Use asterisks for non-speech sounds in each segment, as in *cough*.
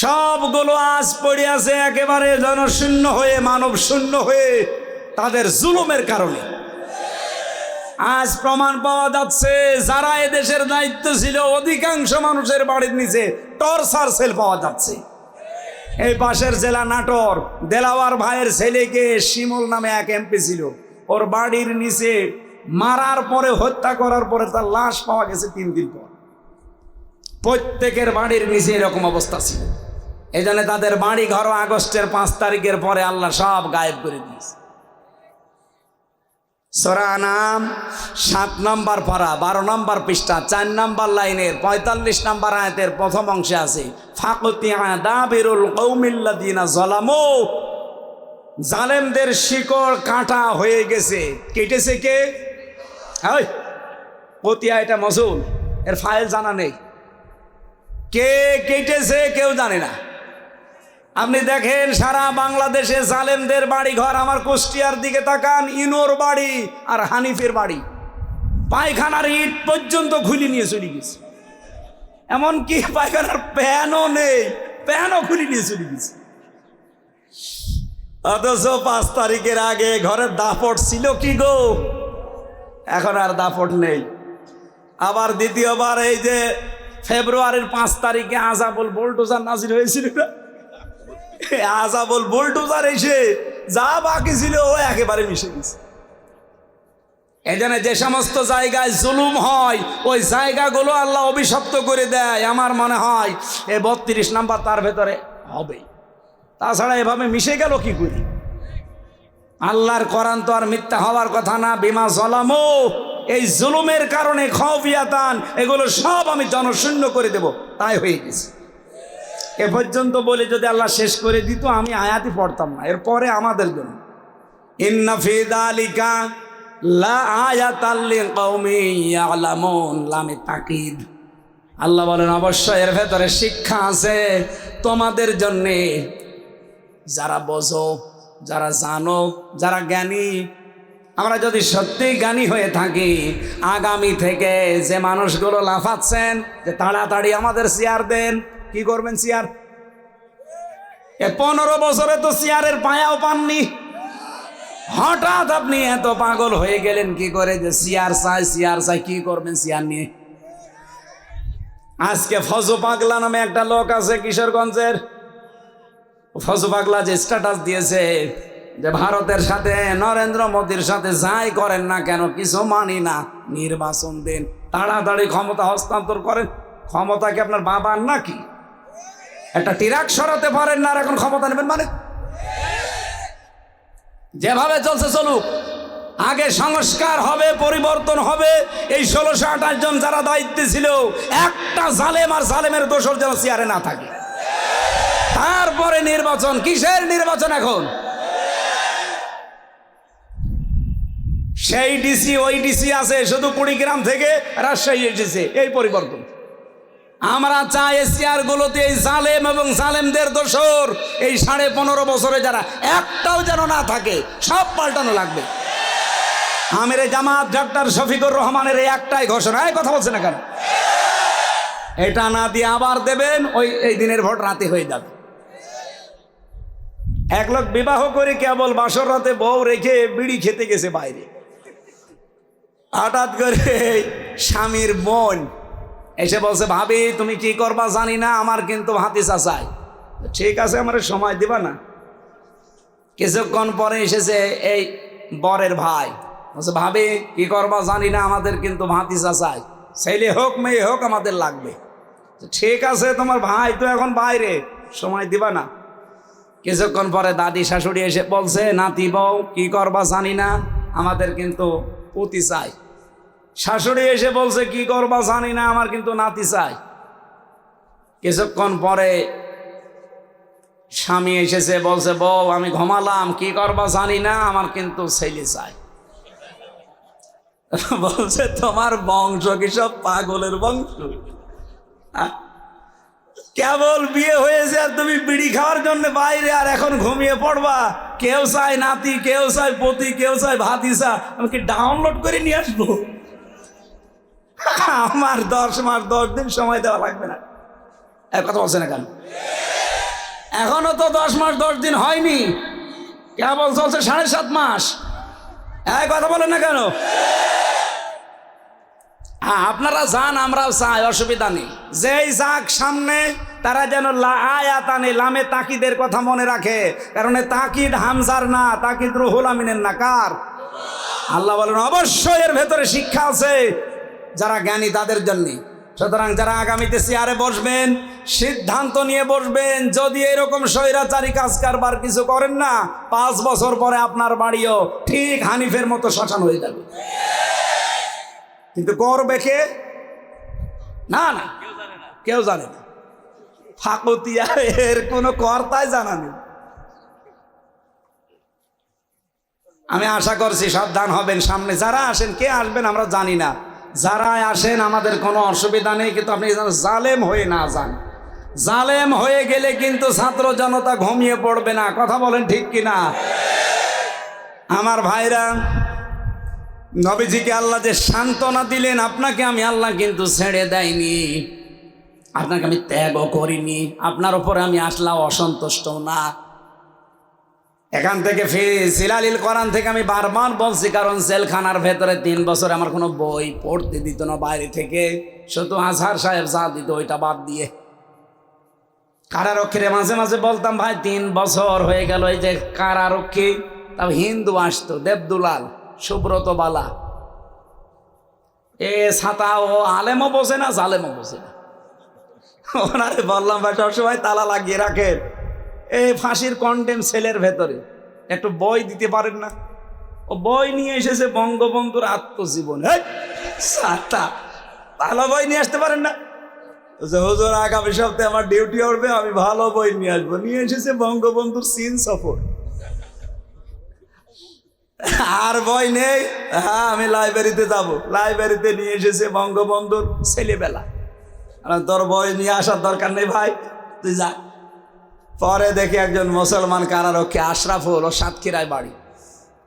সবগুলো আজ পড়ে আছে একেবারে জনশূন্য হয়ে, মানব শূন্য হয়ে তাদের জুলুমের কারণে। আজ প্রমাণ পাওয়া যাচ্ছে, যারা এদেশের দায়িত্ব ছিল, অধিকাংশ মানুষের বাড়ির নিচে টর্চার সেল পাওয়া যাচ্ছে। এই পাশের জেলা নাটোর, দেলাওয়ার ভাইয়ের ছেলেকে শিমল নামে এক এমপি ছিল। ওর বাড়ির নিচে মারার পরে, হত্যা করার পরে তার লাশ পাওয়া গেছে তিন দিন পর। প্রত্যেকের বাড়ির নিচে এরকম অবস্থা ছিল। এই জন্য তাদের বাড়ি ঘর আগস্টের পাঁচ তারিখের পরে আল্লাহ সব গায়েব করে দিয়েছে। সোরা নাম সাত নম্বর পারা বারো নম্বর পৃষ্ঠা, চার নম্বর লাইনের, পঁয়তাল্লিশ নম্বর আয়তের প্রথম অংশে আছে জালেমদের শিকড় কাটা হয়ে গেছে। কেটেছে কে? ওই পতিয়া এটা মসুল এর ফাইল জানা নেই। কে কেটেছে কেউ জানে না। আপনি দেখেন, সারা বাংলাদেশে জালেমদের বাড়ি ঘর আমার কুষ্টিয়ার দিকে তাকান, ইনোর বাড়ি আর হানিফের বাড়ি। পায়খানার ইট পর্যন্ত খুলি নিয়ে চলে গেছে। এমনকি পায়খানার প্যানও নেই, প্যানও খুলি নিয়ে চলে গেছে। অথচ পাঁচ তারিখের আগে ঘরের দাপট ছিল কি গো? এখন আর দাপট নেই। আবার দ্বিতীয়বার এই যে ফেব্রুয়ারির পাঁচ তারিখে আজাবুল বোল্টোজার নাজির হয়েছিল না? *laughs* আজাবল বোল্টোজার এসে যা বাকি ছিল ও একেবারে মিশে গেছে। জন্য যে সমস্ত জায়গায় জুলুম হয়, ওই জায়গাগুলো আল্লাহ অভিশপ্ত করে দেয়, আমার মনে হয় এ বত্রিশ নাম্বার তার ভেতরে হবে। তাছাড়া এভাবে মিশে গেল কি করি? আল্লাহর কোরআন তো আর মিথ্যা হওয়ার কথা না, বিমা জলামো। এই জুলুমের কারণে খবিয়াতান এগুলো সব আমি জনশূন্য করে দেব, তাই হয়ে গেছে। এ পর্যন্ত বলে যদি আল্লাহ শেষ করে দিত, আমি আয়াতি পড়তাম না। এরপরে আমাদের জন্য। আল্লাহ বলেন, অবশ্যই এর ভেতরে শিক্ষা আছে তোমাদের জন্যে। যারা বোঝো, যারা জানো, যারা জ্ঞানী, আমরা যদি সত্যিই জ্ঞানী হয়ে থাকি, আগামী থেকে যে মানুষগুলো লাফাচ্ছেন, যে তাড়াতাড়ি আমাদের চেয়ার দেন কি করবেন চেয়ার পনেরো বছরে তো চেয়ারের পায়াও পাননি। হঠাৎ আপনি এত পাগল হয়ে গেলেন কি করে যে চেয়ার চাই চেয়ার চাই, কি করবেন চেয়ার নিয়ে? আজকে ফজু পাগলা নামে একটা লোক আছে কিশোরগঞ্জের। ফজো পাগলা যে স্ট্যাটাস দিয়েছে যে ভারতের সাথে, নরেন্দ্র মোদীর সাথে যাই করেন না কেন, কিছু মানি না। নির্বাচন দিন, তাড়াতাড়ি ক্ষমতা হস্তান্তর করেন। ক্ষমতা কি আপনার বাবার নাকি? একটা টিরাক সরাতে পারেন না আর এখন ক্ষমতা নেবেন মানে? যেভাবে চলছে চলুক। আগে সংস্কার হবে, পরিবর্তন হবে। এই ষোলোশো আঠাশ জন যারা দায়িত্বে ছিল, একটা জালেম আর জালেমের দোষর যেন চেয়ারে না থাকে। তারপরে নির্বাচন, কিসের নির্বাচন এখন? সেই ডিসি, ওই ডিসি আছে, শুধু কুড়িগ্রাম থেকে রাজশাহী এসেছে। এই পরিবর্তন। আমরা চাই এশিয়ার গুলোতে এই জালেম এবং জালেমদের দোষর এই সাড়ে পনেরো বছরে যারা একটাও যেন না থাকে, সব পাল্টানো লাগবে। আমের জামাত ডক্টর শফিকুর রহমানের এই একটাই ঘোষণা। এই কথা বলছে না কেন? এটা না দিয়ে আবার দেবেন, ওই এই দিনের ভোট রাতে হয়ে যাবে। এক লোক বিবাহ করে কেবল বাসর রাতে বউ রেখে বিড়ি খেতে গেছে বাইরে। হঠাৎ করে স্বামীর বোন এসে বলছে, ভাবি, তুমি কি করবা জানি না, আমার কিন্তু ভাতিসা চাই ঠিক আছে, আমার সময় দিবা না। কিছুক্ষণ পরে এসেছে এই বরের ভাই। বলছে, ভাবি, কি করবা জানি না, আমাদের কিন্তু ভাতিসা চাই ছেলে হোক, মেয়ে হোক, আমাদের লাগবে। ঠিক আছে, তোমার ভাই তো এখন বাইরে, সময় দিবা না। কিছুক্ষণ পরে দাদি শাশুড়ি এসে বলছে, নাতি বউ, কি করবা জানি না, আমাদের কিন্তু পুতি চাই। শাশুড়ি এসে বলছে, কি করবা জানি না, আমার কিন্তু নাতি চাই। কিছুক্ষণ পরে স্বামী এসেছে, বলছে, বউ, আমি ঘুমালাম, কি করবা জানি না, আমার কিন্তু ছেলে চাই। বলছে, তোমার বংশ কি সব পাগলের বংশ? কেবল বিয়ে হয়েছে আর তুমি বিড়ি খাওয়ার জন্য বাইরে, আর এখন ঘুমিয়ে পড়বা। কেউ চায় নাতি, কেউ চায় পতি, কেউ চায় ভাতিসা আমি কি ডাউনলোড করে নিয়ে আসব? আমার দশ মাস দশ দিন সময় দেওয়া লাগবে না। এক কথা বলছে না কেন এখনও তো দশ মাস, দশ দিন হয়নি। কেবল চলছে সাড়ে সাত মাস। এই কথা বলেন না কেন? হ্যাঁ আপনারা যান, আমরাও চাই, অসুবিধা নেই। যেই যাক সামনে, তারা যেন লা- আয়াত লামে তাকিদের কথা মনে রাখে। কারণ তাকিদ হামজার না, তাকিদ রুহুল আমিনের না। কার? আল্লাহ বলেন, অবশ্যই এর ভেতরে শিক্ষা আছে। যারা জ্ঞানী তাদের জন্যে। সুতরাং যারা আগামীতে চেয়ারে বসবেন, সিদ্ধান্ত নিয়ে বসবেন, যদি এরকম স্বৈরাচারী কাজ কারবার কিছু করেন না, পাঁচ বছর পরে আপনার বাড়িও ঠিক হানিফের মতো শ্মশান হয়ে যাবে। কিন্তু করবে কে? না না। কেউ জানে না। ফাকুতিয়া এর কোনো কর্তাই জানা নেই। আমি আশা করছি সাবধান হবেন, সামনে যারা আসেন, কে আসবেন আমরা জানি না। যারা আসেন, আমাদের কোনো অসুবিধা নেই, কিন্তু আপনি জালেম হয়ে না যান। জালেম হয়ে গেলে কিন্তু ছাত্র জনতা ঘুমিয়ে পড়বে না। কথা বলেন ঠিক কিনা? আমার ভাইরা, নবীজিকে আল্লাহ যে সান্ত্বনা দিলেন, আপনাকে আমি আল্লাহ কিন্তু ছেড়ে দেয়নি। আপনাকে আমি ত্যাগও করিনি। আপনার উপরে আমি আসলাম অসন্তুষ্ট না। এখান থেকে সিলালিল কোরআন থেকে আমি বারবার বলছি, কারণ সেলখানার ভেতরে তিন বছর আমার কোনো বই পড়তে দিত না বাইরে থেকে। শুধু আজহার সাহেব যা দিত ওইটা বাদ দিয়ে। কারারক্ষীরে মাঝে মাঝে বলতাম, ভাই, তিন বছর হয়ে গেল, এই যে কারারক্ষী। তাও হিন্দু আসতো, দেবদুলাল, সুব্রত বালা। এ ছাতা ও আলেমও বসে না, জালেমও বসে না। ওনারে বললাম, ভাই, সবসময় তালা লাগিয়ে রাখেন। এই ফাঁসির কন্টেম সেলের ভেতরে। একটু বই দিতে পারেন না? ও বই নিয়ে এসেছে বঙ্গবন্ধুর আত্মজীবন। ছাতা ভালো বই নিয়ে আসতে পারেন না? বলছে, হুজুর আগামী সপ্তাহে আমার ডিউটি উঠবে আমি ভালো বই নিয়ে আসব। নিয়ে এসেছে বঙ্গবন্ধুর সিন সফর। আর বই নেই? হ্যাঁ আমি লাইব্রেরিতে যাব। লাইব্রেরিতে নিয়ে এসেছে বঙ্গবন্ধুর ছেলেবেলা। তোর বই নিয়ে আসার দরকার নেই ভাই। তুই যা। পরে দেখি একজন মুসলমান কারারক্ষী আশরাফুল ও সাতক্ষীরায় বাড়ি।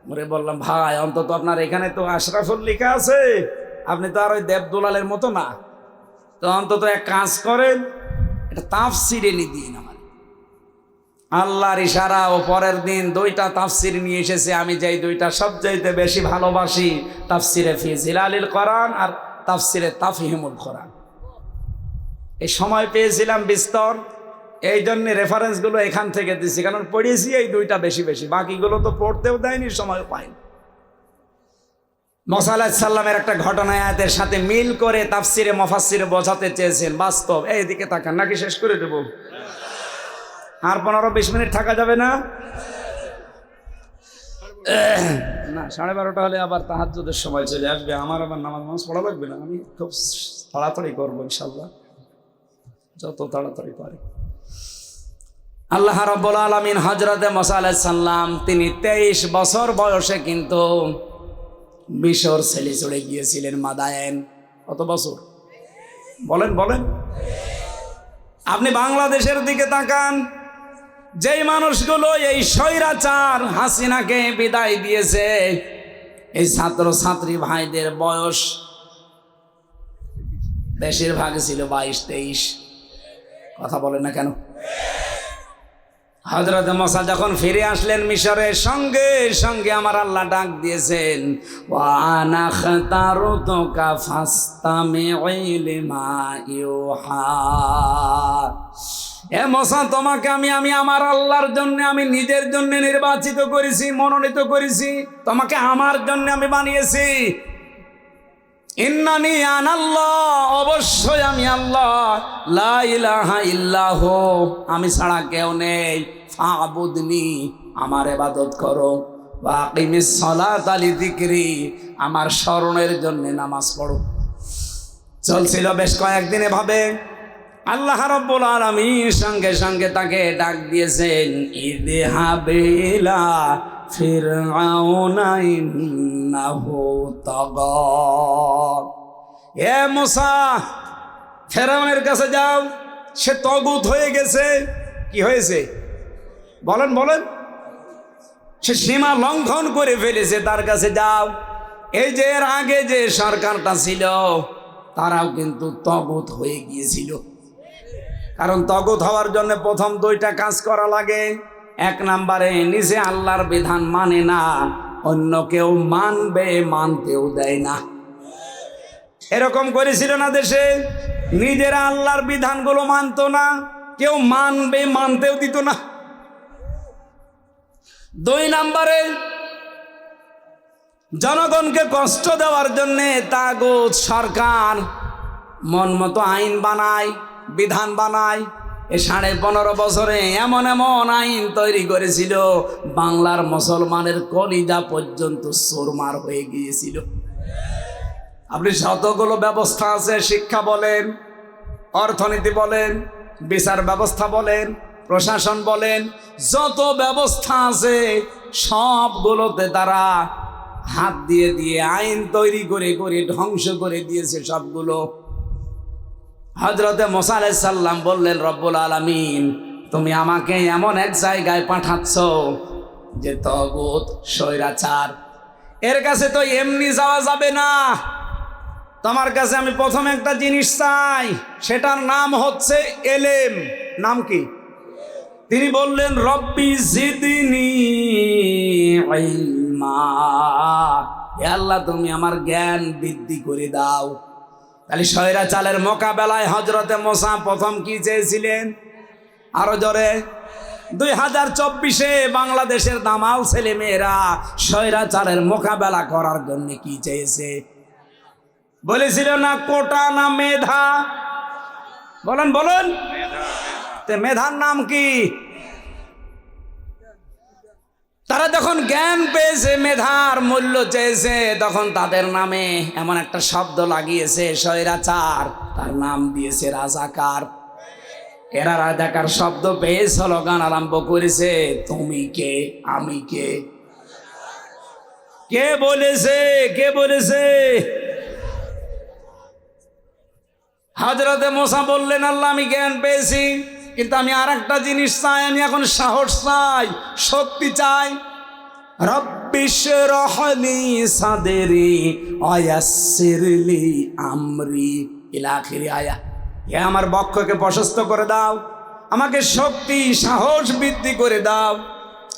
মরে বললাম, ভাই, অন্তত আপনার এখানে তো আশরাফুল লেখা আছে। আপনি তো আর ওই দেবদুলালের মতো না। তো অন্তত এক কাজ করেন, এটা তাফসির এনে দিন আমার। আল্লাহর ইশারা ও পরের দিন দুইটা তাফসির নিয়ে এসেছে। আমি যেই দুইটা সবচাইতে বেশি ভালোবাসি, তাফসিরে ফি জিলালিল কোরআন আর তাফসিরে তাফহিমুল কোরআন। এই সময় পেয়েছিলাম বিস্তর। এই জন্য রেফারেন্সগুলো এখান থেকে দিচ্ছি কারণ পড়িয়েছি এই দুইটা বেশি বেশি। বাকিগুলো তো পড়তেও দেয়নি সময় পাইনি। মসাল্লাহ সাল্লামের একটা ঘটনা আয়াতের সাথে মিল করে তাফসিরে মফাসিরে বোঝাতে চেয়েছেন, বাস্তব। এইদিকে তাকান, নাকি শেষ করে দেবো? আর পনেরো বিশ মিনিট থাকা যাবে না? না, সাড়ে বারোটা হলে আবার তাহাজ্জুদের সময় চলে আসবে। আমার আবার নামাজ নামাজ পড়া লাগবে না, আমি খুব তাড়াতাড়ি করব ইনশাল্লাহ যত তাড়াতাড়ি পারি। আল্লাহ রব্বুল আলমিন হজরতে মসা সাল্লাম তিনি তেইশ বছর বয়সে কিন্তু মিশর ছেলে চড়ে গিয়েছিলেন মাদায়েন। কত বছর? বলেন বলেন। আপনি বাংলাদেশের দিকে তাকান, যেই মানুষগুলো এই স্বৈরাচার হাসিনাকে বিদায় দিয়েছে, এই ছাত্র ছাত্রী ভাইদের বয়স বেশিরভাগ ছিল বাইশ, তেইশ। কথা বলেন না কেন? হজরত মশা যখন ফিরে আসলেন মিশরের সঙ্গে সঙ্গে আমার আল্লাহ ডাক দিয়েছেন এ মশা তোমাকে আমি আমি আমার আল্লাহর জন্য, আমি নিজের জন্য নির্বাচিত করেছি, মনোনীত করেছি, তোমাকে আমার জন্য আমি বানিয়েছি। ইন্নানি আনাল্লাহ, অবশ্যই আমি আল্লাহ। লা ইলাহা ইল্লাহ, আমি ছাড়া কেউ নেই। ফাবুদনি, আমার এবাদত করো। বাকিমিস সলাত আলি দিকরি আমার স্মরণের জন্য নামাজ পড়ো। চলছিল বেশ কয়েকদিন এভাবে। আল্লাহ রব্বুল আলামিন সঙ্গে সঙ্গে তাকে ডাক দিয়েছেন ঈদে হাবেলা ফিরআউনা ইন্নাহু এ ফেরাউনের কাছে যাও, সে তগুত হয়ে গেছে। কি হয়েছে? বলেন বলেন। সে সীমা লঙ্ঘন করে ফেলেছে, তার কাছে যাও। এই যে এর আগে যে সরকারটা ছিল, তারাও কিন্তু তগুত হয়ে গিয়েছিল। কারণ তগত হওয়ার জন্য প্রথম দুইটা কাজ করা লাগে। এক নাম্বারে, নিজে আল্লাহর বিধান মানে না, অন্য কেউ মানবে, মানতেও দেয় না। এরকম করেছিল না দেশে? নিজেরা আল্লাহর বিধানগুলো মানতো না, কেউ মানবে, মানতেও দিত না। দুই নাম্বারে, জনগণকে কষ্ট দেওয়ার জন্যে তাগুত সরকার মন মতো আইন বানায়, বিধান বানায় এ সাড়ে পনেরো বছরে এমন এমন আইন তৈরি করেছিল, বাংলার মুসলমানের কলিজা পর্যন্ত সোরমার হয়ে গিয়েছিল। আপনি শতগুলো ব্যবস্থা আছে, শিক্ষা বলেন, অর্থনীতি বলেন, বিচার ব্যবস্থা বলেন, প্রশাসন বলেন, যত ব্যবস্থা আছে, সবগুলোতে তারা হাত দিয়ে দিয়ে আইন তৈরি করে করে ধ্বংস করে দিয়েছে সবগুলো। হজরতে মোসা বললেন, রব্বুল আলমিন, তুমি আমাকে এমন এক জায়গায় পাঠাচ্ছ যে তগুত, স্বৈরাচার। এর কাছে তো এমনি যাওয়া যাবে না। তোমার কাছে আমি প্রথম একটা জিনিস চাই, সেটার নাম হচ্ছে এলেম। নাম কি? তিনি বললেন, রব্বি জিদিনি আল্লাহ, তুমি আমার জ্ঞান বৃদ্ধি করে দাও। তাহলে শয়রা চালের মোকাবেলায় হজরতে মোসা প্রথম কি চেয়েছিলেন? আরও জোরে, দুই হাজার চব্বিশে বাংলাদেশের দামাল ছেলে মেয়েরা স্বৈরাচারের মোকাবেলা করার জন্য কি চেয়েছে? বলেছিল না কোটা না মেধা? বলেন, বলুন। মেধার নাম কি? তারা যখন জ্ঞান পেয়েছে, মেধার মূল্য চেয়েছে, তখন তাদের নামে এমন একটা শব্দ লাগিয়েছে, স্বৈরাচার। তার নাম দিয়েছে রাজাকার। এরা রাজাকার শব্দ পেয়ে স্লোগান আরম্ভ করেছে, তুমি কে? আমি কে? কে বলেছে? কে বলেছে? হাজরতে মোসা বললেন, আল্লাহ, আমি জ্ঞান পেয়েছি। কিন্তু আমি আর একটা জিনিস চাই, আমি এখন সাহস চাই, শক্তি চাই। রব্বিশ রহলি সাদেরি অয়াসিরলি আমরি। ইলাখিরি আয়া। হে আমার বক্ষকে প্রশস্ত করে দাও, আমাকে শক্তি, সাহস বৃদ্ধি করে দাও।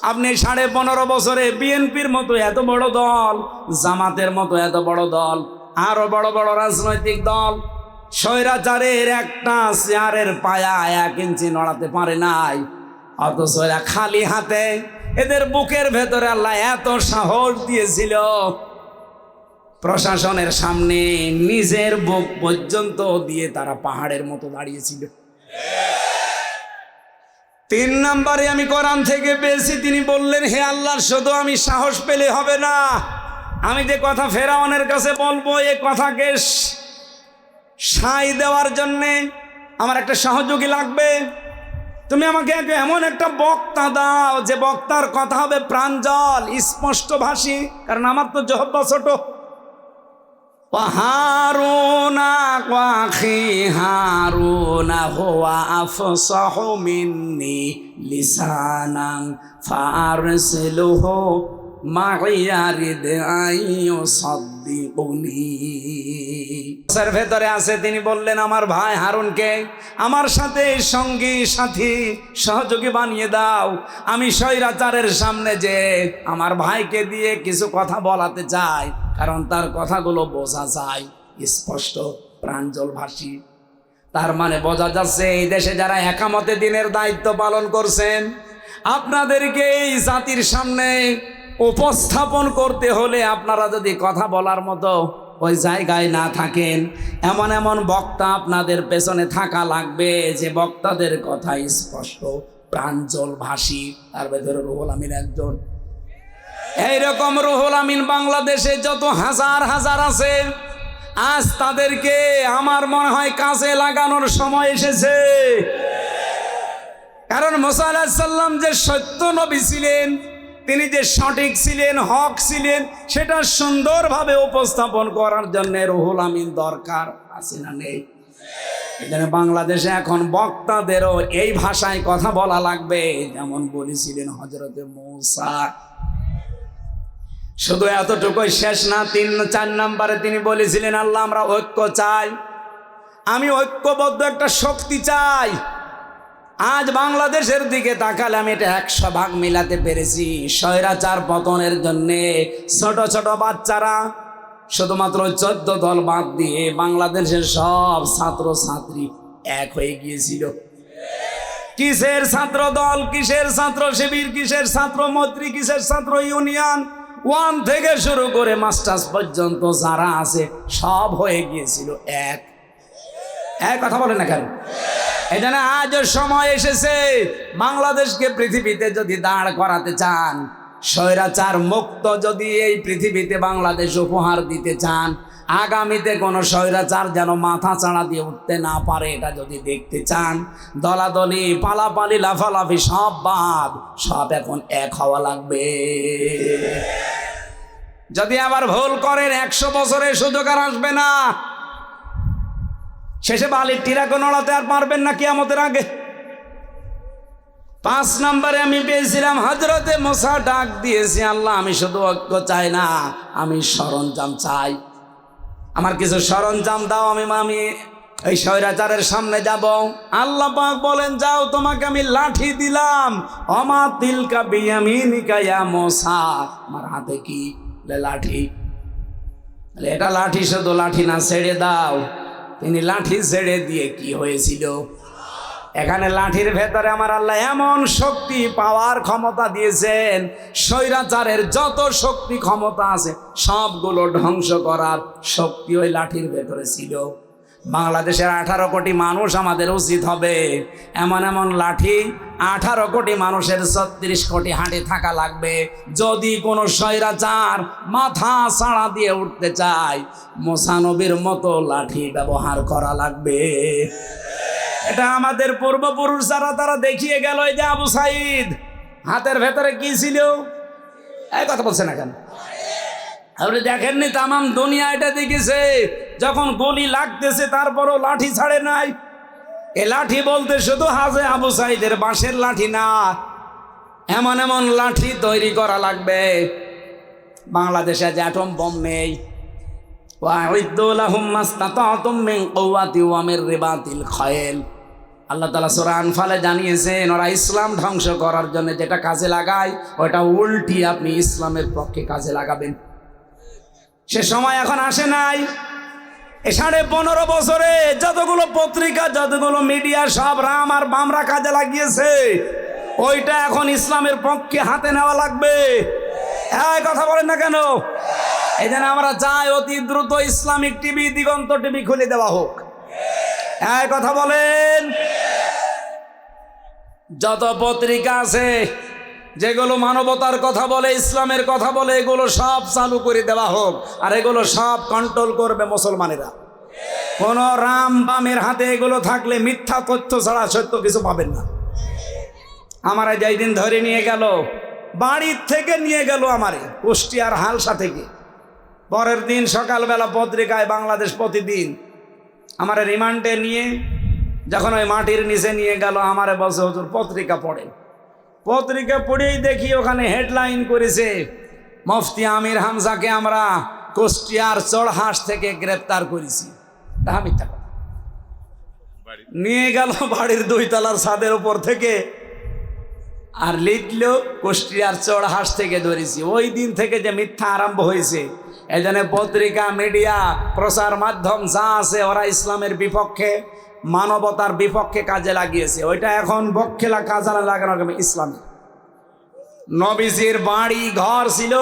আপনি সাড়ে পনেরো বছরে বিএনপির মতো এত বড় দল, জামাতের মতো এত বড় দল, আরও বড় বড় রাজনৈতিক দল স্বৈরাচারের একটা চেয়ারের পায়া এক ইঞ্চি নড়াতে পারে নাই। অথচ এরা খালি হাতে এদের বুকের ভেতরে আল্লাহ এত সাহস দিয়েছিল। প্রশাসনের সামনে নিজের বুক পর্যন্ত দিয়ে তারা পাহাড়ের মতো দাঁড়িয়েছিল। তিন নম্বরে আমি কোরআন থেকে পেয়েছি, তিনি বললেন, হে আল্লাহ শুধু আমি সাহস পেলে হবে না। আমি যে কথা ফেরাউনের কাছে বলব, এ কথাকে সাই দেওয়ার জন্যে আমার একটা সহযোগী লাগবে। তুমি আমাকে এমন একটা বক্তা দাও, যে বক্তার কথা হবে প্রাঞ্জল স্পষ্ট ভাষী, কারণ আমার তো জহব্বা ছোট। হারুনা হুয়া আফসাহু লিসানাং ভেতরে আছে, তিনি বললেন, আমার ভাই হারুনকে আমার সাথে সঙ্গী, সাথী, সহযোগী বানিয়ে দাও। আমি স্বৈরাচারের সামনে যে আমার ভাইকে দিয়ে কিছু কথা বলাতে চাই, কারণ তার কথাগুলো বোঝা যায়, স্পষ্ট প্রাঞ্জল ভাষী তার মানে বোঝা যাচ্ছে, এই দেশে যারা একামতে দিনের দায়িত্ব পালন করছেন, আপনাদেরকে এই জাতির সামনে উপস্থাপন করতে হলে আপনারা যদি কথা বলার মতো ওই জায়গায় না থাকেন, এমন এমন বক্তা আপনাদের পেছনে থাকা লাগবে যে বক্তাদের কথা স্পষ্ট প্রাঞ্জল ভাষী তার ভেতরে রুহুল আমিন একজন। এইরকম রুহুল আমিন বাংলাদেশে যত হাজার হাজার আছে, আজ তাদেরকে আমার মনে হয় কাজে লাগানোর সময় এসেছে। কারণ মোসা আলাহিসাল্লাম যে সত্য নবী ছিলেন তিনি যে সঠিক ছিলেন, হক ছিলেন, সেটা সুন্দরভাবে উপস্থাপন করার জন্য রুহুল আমিন দরকার আছে না নেই? এখানে বাংলাদেশে এখন বক্তাদেরও এই ভাষায় কথা বলা লাগবে, যেমন বলেছিলেন হজরতে মৌসা। শুধু এতটুকুই শেষ না, তিন, চার নম্বরে তিনি বলেছিলেন, আল্লাহ আমরা ঐক্য চাই, আমি ঐক্যবদ্ধ একটা শক্তি চাই। আজ বাংলাদেশের দিকে তাকালে আমি এটা একশো ভাগ মিলাতে পেরেছি। স্বৈরাচার পতনের জন্যে ছোট ছোট বাচ্চারা শুধুমাত্র চোদ্দ দল বাদ দিয়ে বাংলাদেশের সব ছাত্র ছাত্রী এক হয়ে গিয়েছিল। কিসের ছাত্র দল, কিসের ছাত্র শিবির, কিসের ছাত্র মন্ত্রী কিসের ছাত্র ইউনিয়ন? ওয়ান থেকে শুরু করে মাস্টার্স পর্যন্ত যারা আছে সব হয়ে গিয়েছিল এক। এক কথা বলে না কেন? জন্য আজও সময় এসেছে। বাংলাদেশকে পৃথিবীতে যদি দাঁড় করাতে চান, স্বৈরাচার মুক্ত যদি এই পৃথিবীতে বাংলাদেশ উপহার দিতে চান, আগামীতে কোনো স্বৈরাচার যেন মাথা চাড়া দিয়ে উঠতে না পারে, এটা যদি দেখতে চান, দলাদলি, পালাপালি, লাফালাফি, সব বাদ, সব এখন এক হওয়া লাগবে। যদি আবার ভুল করেন, একশো বছরের সুযোগ আর আসবে না। শেষে বালির টিরাকে নড়াতে আর পারবেন না কি আমাদের আগে। পাঁচ নম্বরে আমি পেয়েছিলাম হাজরতে মশা ডাক দিয়েছি, আল্লাহ, আমি শুধু ঐক্য চাই না, আমি সরঞ্জাম চাই। আমার কিছু সরঞ্জাম দাও, আমি আমি এই স্বৈরাচারের সামনে যাব। আল্লাহ পাক বলেন, যাও, তোমাকে আমি লাঠি দিলাম। অমা তিলকা বিয়ামিনিকা ইয়া আমার হাতে কি? লাঠি। এটা লাঠি, শুধু লাঠি না, ছেড়ে দাও। তিনি লাঠি ছেড়ে দিয়ে কি হয়েছিল? এখানে লাঠির ভেতরে আমার আল্লাহ এমন শক্তি, পাওয়ার ক্ষমতা দিয়েছেন, স্বৈরাচারের যত শক্তি ক্ষমতা আছে, সবগুলো ধ্বংস করার শক্তি ওই লাঠির ভেতরে ছিল। বাংলাদেশের আঠারো কোটি মানুষ আমাদের উচিত হবে। এমন এমন লাঠি, আঠারো কোটি মানুষের ছত্রিশ কোটি হাঁটে থাকা লাগবে। যদি কোনো স্বৈরাচার মাথা ছাড়া দিয়ে উঠতে চায়, মোসানবীর মতো লাঠি ব্যবহার করা লাগবে। এটা আমাদের পূর্বপুরুষ যারা, তারা দেখিয়ে গেল এই যে আবু সাইদ। হাতের ভেতরে কি ছিল? এই কথা বলছে না কেন? আপনি দেখেননি তামাম দুনিয়া এটা দেখেছে যখন গলি লাগতেছে, তারপরও লাঠি ছাড়ে নাই। এ লাঠি বলতে শুধু হাজে আবু সাইদের বাঁশের লাঠি না, এমন এমন লাঠি তৈরি করা লাগবে। বাংলাদেশে যে অ্যাটম বম নেই। আল্লাহ তালা ইসলাম ধ্বংস করার জন্য যেটা কাজে লাগায়, ওটা উল্টি আপনি ইসলামের পক্ষে কাজে লাগাবেন। সে সময় এখন আসে নাই। সাড়ে পনেরো বছরে যতগুলো পত্রিকা, যতগুলো মিডিয়া সব রাম আর বামরা কাজে লাগিয়েছে। ওইটা এখন ইসলামের পক্ষে হাতে নেওয়া লাগবে। হ্যাঁ কথা বলেন না কেন? এই জন্য আমরা চাই অতি দ্রুত ইসলামিক টিভি, দিগন্ত টিভি খুলে দেওয়া হোক। হ্যাঁ কথা বলেন। যত পত্রিকা আছে যেগুলো মানবতার কথা বলে, ইসলামের কথা বলে, এগুলো সব চালু করে দেওয়া হোক, আর এগুলো সব কন্ট্রোল করবে মুসলমানেরা। কোন রাম বামের হাতে এগুলো থাকলে মিথ্যা তথ্য ছাড়া সত্য কিছু পাবেন না। আমার যেই দিন ধরে নিয়ে গেল, বাড়ির থেকে নিয়ে গেল আমারে, কুষ্টিয়ার হালসা থেকে। পরের দিন সকালবেলা পত্রিকায় বাংলাদেশ প্রতিদিন আমার রিমান্ডে নিয়ে, যখন ওই মাটির নিচে নিয়ে গেল, আমারে বসে হুজুর, পত্রিকা পড়ে। পত্রিকা পড়েই দেখি ওখানে হেডলাইন করেছে মুফতি আমির হামজাকে আমরা কুষ্টিয়ার চড়হাঁস থেকে গ্রেপ্তার করেছি। তা মিথ্যা কথা। নিয়ে গেল বাড়ির দুই তলার ছাদের উপর থেকে আর লিখলো কুষ্টিয়ার চড়হাঁস থেকে ধরেছি। ওই দিন থেকে যে মিথ্যা আরম্ভ হয়েছে এজন্য পত্রিকা মিডিয়া প্রচার মাধ্যম যা আছে ওরা ইসলামের বিপক্ষে মানবতার বিপক্ষে কাজে লাগিয়েছে। ওইটা এখন পক্ষে লা- কাজে লাগানো ইসলামে। নবীজির বাড়ি ঘর ছিল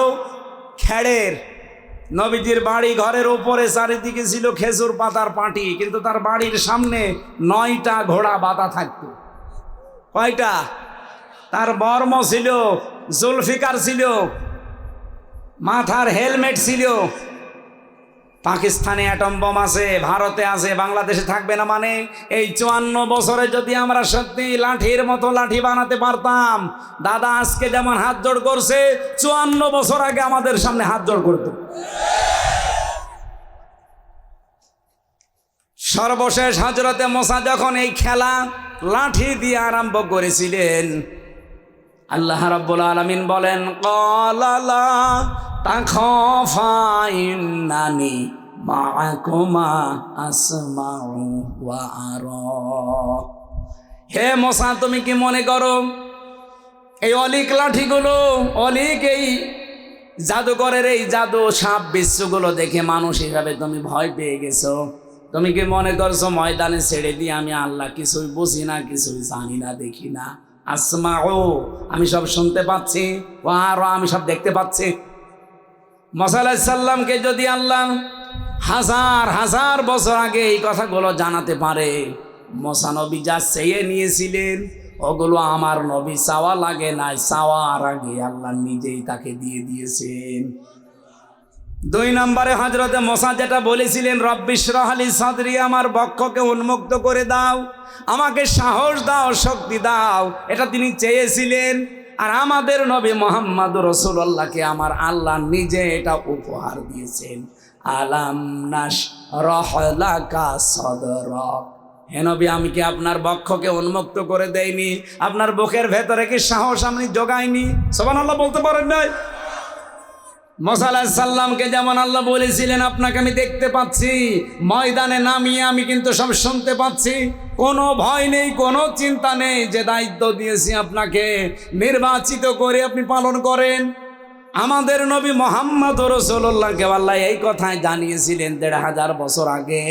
খেড়ের। নবীজির বাড়ি ঘরের উপরে চারিদিকে ছিল খেজুর পাতার পাটি, কিন্তু তার বাড়ির সামনে নয়টা ঘোড়া বাঁধা থাকতো। কয়টা? তার বর্ম ছিল, জুলফিকার ছিল, মাথার হেলমেট ছিল পাকিস্তানে অ্যাটম বোম আছে, ভারতে আছে, বাংলাদেশে থাকবে না মানে? এই চুয়ান্ন বছরে যদি আমরা সত্যি লাঠির মতো লাঠি বানাতে পারতাম, দাদা আজকে যেমন হাত জোড় করছে, চুয়ান্ন বছর আগে আমাদের সামনে হাত জোড় করতো। সর্বশেষ হাজরতে মশা যখন এই খেলা লাঠি দিয়ে আরম্ভ করেছিলেন, আল্লাহ রাব্বুল আলামিন বলেন কলালা তাখফাইন্নানি মাআকুমা আসমাউ হে মশা তুমি কি মনে করো এই অলিক লাঠিগুলো, অলিক এই জাদুকরের এই জাদু সাপ বিশ্বগুলো দেখে মানুষ হিসাবে তুমি ভয় পেয়ে গেছো? তুমি কি মনে করছ ময়দানে ছেড়ে দিয়ে আমি আল্লাহ কিছুই বুঝি না, কিছুই জানি না, দেখি না? আসমা ও আমি সব শুনতে পাচ্ছি। ও আরও, আমি সব দেখতে পাচ্ছি। মসাল্লাহ সাল্লামকে যদি আল্লাহ হাজার হাজার বছর আগে এই কথাগুলো জানাতে পারে মশানবী যা চেয়ে নিয়েছিলেন, ওগুলো আমার নবী চাওয়া লাগে নাই, চাওয়ার আগে আল্লাহ নিজেই তাকে দিয়ে দিয়েছেন। দুই নম্বরে হজরতে মশা যেটা বলেছিলেন রব্বিশ্বর আলী সাদরি, আমার বক্ষকে উন্মুক্ত করে দাও, আমাকে সাহস দাও, শক্তি দাও। এটা তিনি চেয়েছিলেন। আর আমাদের নবী মোহাম্মদ রসুল্লাহকে আমার আল্লাহ নিজে এটা উপহার দিয়েছেন। আলাম আমি কি আপনার বক্ষকে উন্মুক্ত করে দেয়নি আপনার বুকের ভেতরে কি সাহস আমি জোগাইনি? সবান আল্লাহ বলতে পারেন নাই? সাল্লামকে যেমন আল্লাহ বলেছিলেন, আপনাকে আমি দেখতে পাচ্ছি, ময়দানে নামিয়ে আমি কিন্তু সব শুনতে পাচ্ছি। কোনো ভয় নেই, কোনো চিন্তা নেই, যে দায়িত্ব দিয়েছি আপনাকে, নির্বাচিত করে আপনি পালন করেন। আমাদের নবী মোহাম্মদ রসুল্লাহকে আল্লাহ এই কথায় জানিয়েছিলেন দেড় হাজার বছর আগে।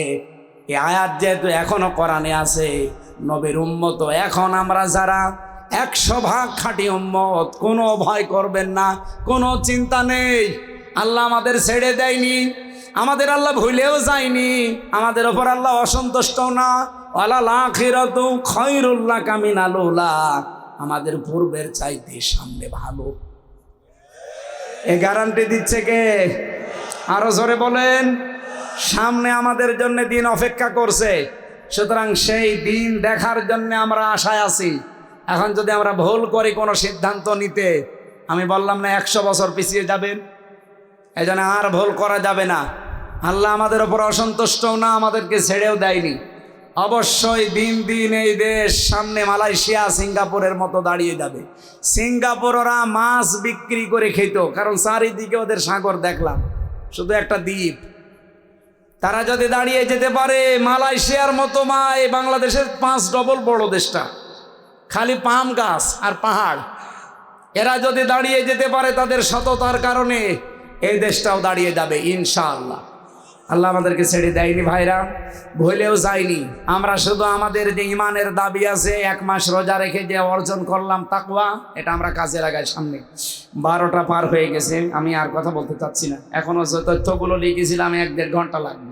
এই আয়াত যেহেতু এখনও কোরআনে আছে, নবীর উম্মত এখন আমরা যারা একশো ভাগ খাঁটি উম্মত, কোনো ভয় করবেন না, কোনো চিন্তা নেই। আল্লাহ আমাদের ছেড়ে দেয়নি, আমাদের আল্লাহ ভুলেও যায়নি, আমাদের ওপর আল্লাহ অসন্তুষ্ট না। খৈরুল্লাহ কামিন আলুল্লাহ আমাদের পূর্বের চাইতে সামনে ভালো। এ গ্যারান্টি দিচ্ছে কে? আরও জোরে বলেন, সামনে আমাদের জন্য দিন অপেক্ষা করছে, সুতরাং সেই দিন দেখার জন্য আমরা আশায় আছি। এখন যদি আমরা ভুল করি কোনো সিদ্ধান্ত নিতে আমি বললাম না একশো বছর পিছিয়ে যাবেন, এই আর ভুল করা যাবে না। আল্লাহ আমাদের ওপর অসন্তুষ্টও না, আমাদেরকে ছেড়েও দেয়নি। অবশ্যই দিন দিন এই দেশ সামনে মালয়েশিয়া, সিঙ্গাপুরের মতো দাঁড়িয়ে যাবে। সিঙ্গাপুর ওরা মাছ বিক্রি করে খেত, কারণ চারিদিকে ওদের সাগর দেখলাম, শুধু একটা দ্বীপ। তারা যদি দাঁড়িয়ে যেতে পারে, মালয়েশিয়ার মতো মা এই বাংলাদেশের পাঁচ ডবল বড় দেশটা। খালি পাম গাছ আর পাহাড়। এরা যদি দাঁড়িয়ে যেতে পারে তাদের সততার কারণে, এই দেশটাও দাঁড়িয়ে যাবে, ইনশাআল্লাহ। আল্লাহ আমাদেরকে ছেড়ে দেয়নি ভাইরা, ভুলেও যায়নি। আমরা শুধু আমাদের যে ইমানের দাবি আছে, এক মাস রোজা রেখে যে অর্জন করলাম তাকুয়া এটা আমরা কাজে লাগাই সামনে। বারোটা পার হয়ে গেছে, আমি আর কথা বলতে চাচ্ছি না। এখনও যে তথ্যগুলো লিখেছিলাম, এক দেড় ঘণ্টা লাগবে।